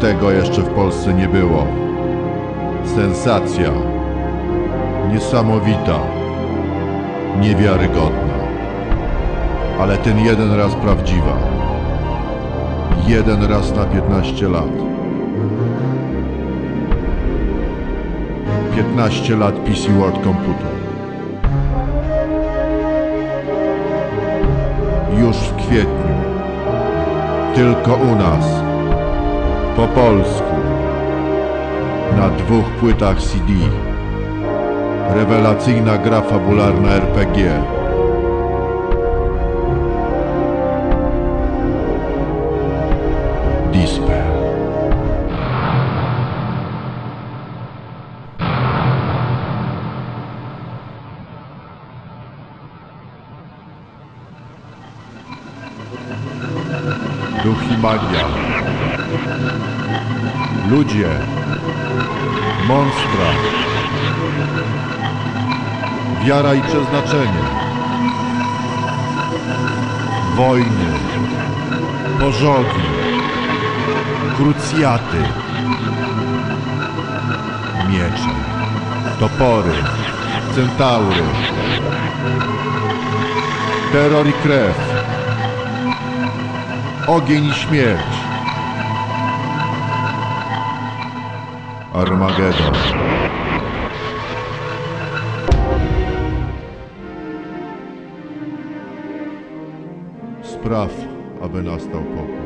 Tego jeszcze w Polsce nie było. Sensacja. Niesamowita. Niewiarygodna. Ale ten jeden raz prawdziwa. Jeden raz na 15 lat. 15 lat PC World Computer. Już w kwietniu. Tylko u nas. Po polsku. Na dwóch płytach CD. Rewelacyjna gra fabularna RPG. Dispel. Duch magia. Ludzie. Monstra. Wiara i przeznaczenie. Wojny. Pożogi. Krucjaty. Miecze. Topory. Centaury. Terror i krew. Ogień i śmierć. Armagedon. Spraw, aby nastał pokój.